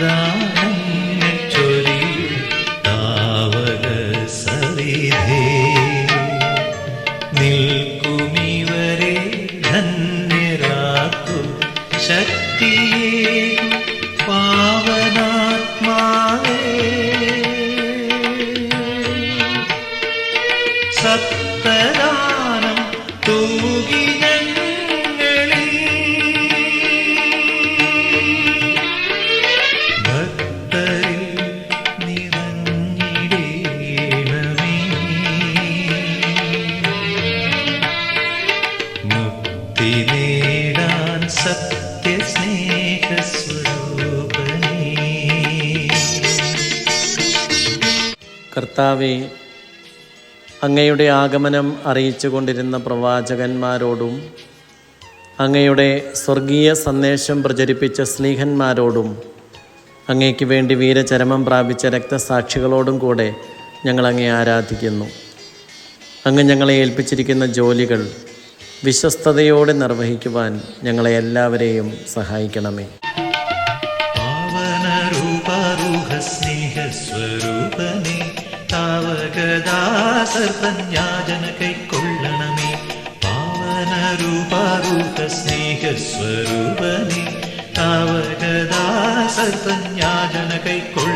ദാനം ചൊരി താവക സവിധേ. നിൽക്കുമിവരെ ധന്യരാക്കും ശക്തിയേ പാവനാത്മാവേ. സത്തദാനം തൂകിന സത്യസ്നേഹസ്വരൂപനേ കർത്താവെ അങ്ങയുടെ ആഗമനം അറിയിച്ചുകൊണ്ടിരുന്ന പ്രവാചകന്മാരോടും അങ്ങയുടെ സ്വർഗീയ സന്ദേശം പ്രചരിപ്പിച്ച സ്നേഹന്മാരോടും അങ്ങയ്ക്ക് വേണ്ടി വീരചരമം പ്രാപിച്ച രക്തസാക്ഷികളോടും കൂടെ ഞങ്ങൾ ആരാധിക്കുന്നു. അങ്ങ് ഞങ്ങളെ ഏൽപ്പിച്ചിരിക്കുന്ന ജോലികൾ വിശ്വസ്തയോടെ നിർവഹിക്കുവാൻ ഞങ്ങളെ എല്ലാവരെയും സഹായിക്കണമേ. സ്നേഹസ്വരൂപനേ താവകദാസർപ്പഞ്ഞാജന കൈക്കൊള്ളണമേ കൈക്കൊള്ളണമേ